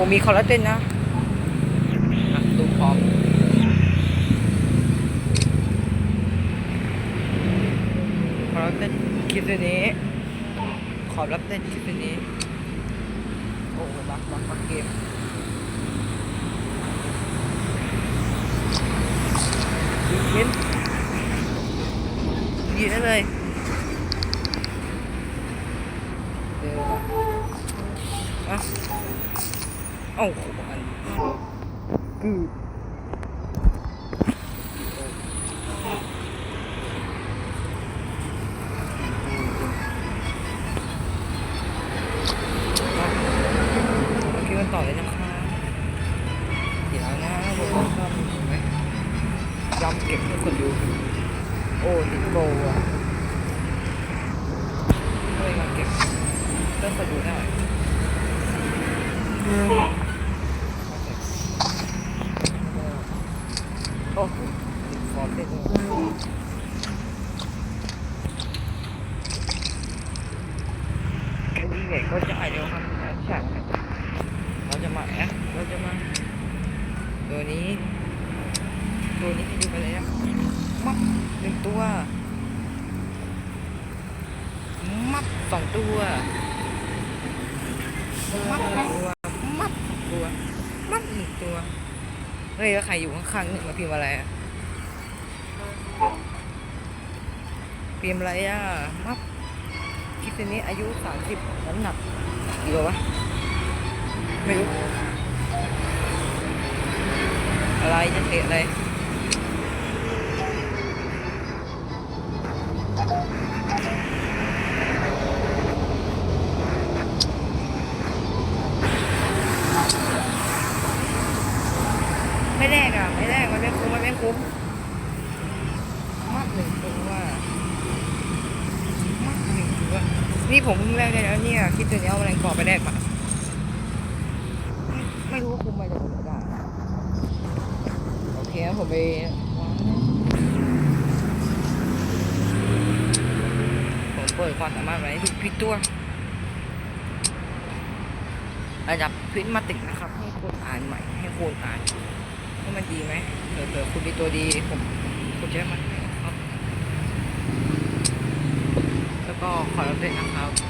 ผมมีคอลลาเจนนะอะดูพร้อมคอลลาเจนคลิปตัวนี้ขอรับเต้นคลิปตัวนี้ โอ้รักรักรักเกมดูคลิปดีได้เลยเดี๋ยวอะ เอ้โหอันคือโอเคมันต่อเลยนะคะเดี๋ยวนะผมชอบไหมยำเก็บให้คนดู โอ้ติดโบอะเฮ้ยมาเก็บเริ่มคนดูได้ โอ้ฟอร์มเต้นแค่นี้เด็กก็จะอายุครับใช่เราจะมาแอะเราจะมาตัวนี้ ตัวนี้ดูไปเลยนะมับหนึ่งตัว มับสองตัว มับหนึ่งตัว มับสองตัว มับหนึ่งตัว เฮ้ยแล้วใครอยู่ข้างๆหนึ่งมาพิมพ์อะไรอะพิมพ์อะไรอะมับคลิปนี้อายุสามสิบน้ำหนักกี่โลวะไม่รู้อะไรจะเตะอะไร แรกอะไม่แรกมันไม่คุ้มมันไม่คุ้มมากหนึ่งตัวมากหนึ่งตัวนี่ผมเพิ่งแรกได้แล้วเนี่ยคิดตัวนี้เอาแมลงกรอบไปแรกมาไม่รู้ว่าคุ้มไหมแต่ผมได้โอเคงั้นผมไปผมเปิดความสามารถไว้ทุกพิตัวระดับพิษมาติกนะครับ ให้คนอ่านใหม่ให้คนอ่าน มันดีไหมเผื่อคุณมีตัวดีผมคุณจะได้มันครับแล้วก็ขอรับด้วยนะครับ